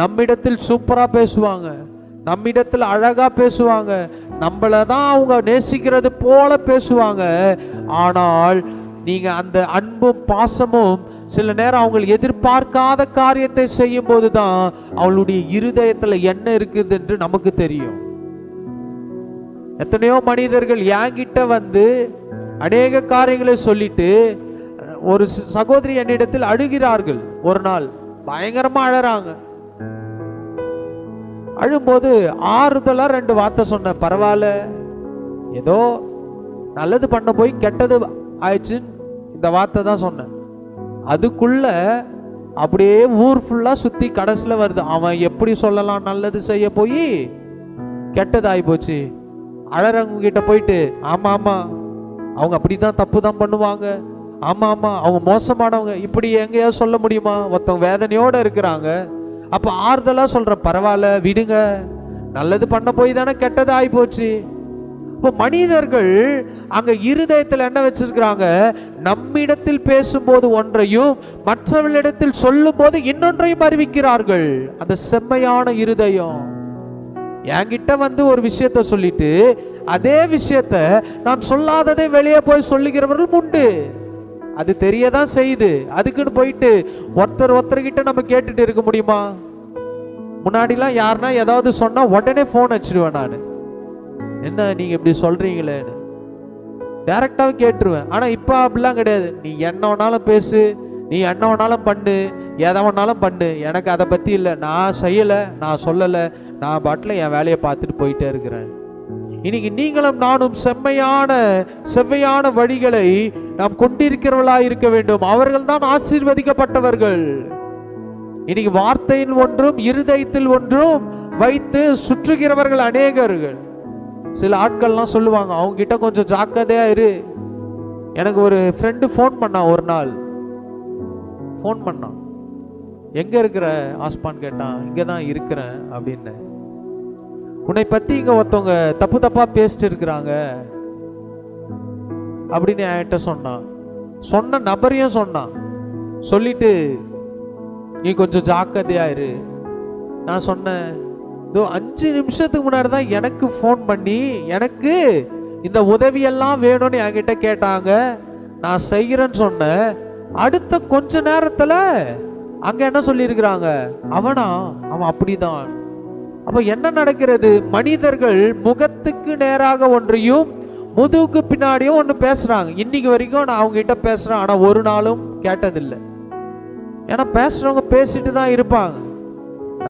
நம்மிடத்தில் சூப்பராக பேசுவாங்க. நம்மிடத்தில் அழகாக பேசுவாங்க. நம்மளை தான் அவங்க நேசிக்கிறது போல பேசுவாங்க. ஆனால் நீங்கள் அந்த அன்பும் பாசமும் சில நேரம் அவங்க எதிர்பார்க்காத காரியத்தை செய்யும் போது தான் அவளுடைய இருதயத்தில் என்ன இருக்குது என்று நமக்கு தெரியும். எத்தனையோ மனிதர்கள் என்கிட்ட வந்து அநேக காரியங்களை சொல்லிட்டு ஒரு சகோதரி என்னிடத்தில் அழுகிறார்கள். ஒரு நாள் பயங்கரமாக அழறாங்க. அழும்போது ஆறுதலாக ரெண்டு வார்த்தை சொன்னேன். பரவாயில்ல. ஏதோ நல்லது பண்ண போய் கெட்டது ஆயிடுச்சுன்னு இந்த வார்த்தை தான் சொன்னேன். அதுக்குள்ள அப்படியே ஊர் ஃபுல்லாக சுற்றி கடைசியில் வருது. அவன் எப்படி சொல்லலாம் நல்லது செய்ய போய் கெட்டது ஆகி போச்சு. அழறவங்க கிட்ட போயிட்டு ஆமாம் ஆமாம் அவங்க அப்படி தான் தப்பு தான் பண்ணுவாங்க. ஆமாம் ஆமாம் அவங்க மோசமானவங்க. இப்படி எங்கேயாவது சொல்ல முடியுமா? ஒருத்தவங்க வேதனையோடு இருக்கிறாங்க. அப்போ ஆறுதலாக சொல்கிற பரவாயில்ல விடுங்க. நல்லது பண்ண போய் தானே கெட்டது ஆகி போச்சு. இப்போ மனிதர்கள் அங்கே இருதயத்தில் என்ன வச்சிருக்கிறாங்க? நம்மிடத்தில் பேசும்போது ஒன்றையும் மற்றவர்களிடத்தில் சொல்லும்போது இன்னொன்றையும் அறிவிக்கிறார்கள். அந்த செம்மையான இருதயம். என்கிட்ட வந்து ஒரு விஷயத்த சொல்லிட்டு அதே விஷயத்த நான் சொல்லாததை வெளியே போய் சொல்லுகிறவர்கள் உண்டு. அது தெரியதான் செய்யுது. அதுக்குன்னு போயிட்டு ஒருத்தர் ஒருத்தர்கிட்ட நம்ம கேட்டுட்டு இருக்க முடியுமா? முன்னாடிலாம் யாருன்னா ஏதாவது சொன்னால் உடனே ஃபோன் வச்சிடுவேன் நான். என்ன நீங்க இப்படி சொல்றீங்களேன்னு டைரக்டாவே கேட்டுருவேன். ஆனால் இப்போ அப்படிலாம் கிடையாது. நீ என்ன வேணாலும் பேசு நீ என்ன வேணாலும் பண்ணு எதை வேணாலும் பண்ணு. எனக்கு அதை பற்றி இல்லை. நான் செய்யலை நான் சொல்லலை. நான் பாட்டில் என் வேலையை பார்த்துட்டு போயிட்டே இருக்கிறேன். இன்னைக்கு நீங்களும் நானும் செம்மையான செவ்வையான வழிகளை நாம் கொண்டிருக்கிறவர்களாக இருக்க வேண்டும். அவர்கள் தான் ஆசீர்வதிக்கப்பட்டவர்கள். இன்னைக்கு வார்த்தையில் ஒன்றும் இருதயத்தில் ஒன்றும் வைத்து சுற்றுகிறவர்கள் அநேகர்கள். சில ஆட்கள்லாம் சொல்லுவாங்க அவங்க கிட்ட கொஞ்சம் ஜாக்கிரதையா இரு. எனக்கு ஒரு ஃப்ரெண்டு ஃபோன் பண்ணான் ஒரு நாள். ஃபோன் பண்ணான் எங்க இருக்கிற? ஆஸ்பான் கேட்டான். இங்கே தான் இருக்கிறேன் அப்படின்னு. உன்னை பத்தி இங்க ஒருத்தவங்க தப்பு தப்பா பேசிட்டு இருக்கிறாங்க. அப்படின்னு என்கிட்ட சொன்னான். சொன்ன நபரையும் சொன்னான். சொல்லிட்டு நீ கொஞ்சம் ஜாக்கிரதையா இரு. நான் சொன்னேன் இதோ அஞ்சு நிமிஷத்துக்கு முன்னாடி தான் எனக்கு ஃபோன் பண்ணி எனக்கு இந்த உதவியெல்லாம் வேணும்னு என்கிட்ட கேட்டாங்க. நான் செய்கிறேன்னு சொன்னேன். அடுத்த கொஞ்ச நேரத்தில் அங்கே என்ன சொல்லியிருக்கிறாங்க? அவனா? அவன் அப்படிதான். அப்போ என்ன நடக்கிறது? மனிதர்கள் முகத்துக்கு நேராக ஒன்றையும் முதுகுக்கு பின்னாடியும் ஒன்று பேசுகிறாங்க இன்னைக்கு வரைக்கும் நான் அவங்ககிட்ட பேசுகிறேன் ஆனால் ஒரு நாளும் கேட்டதில்லை. ஏன்னா பேசுகிறவங்க பேசிட்டு தான் இருப்பாங்க.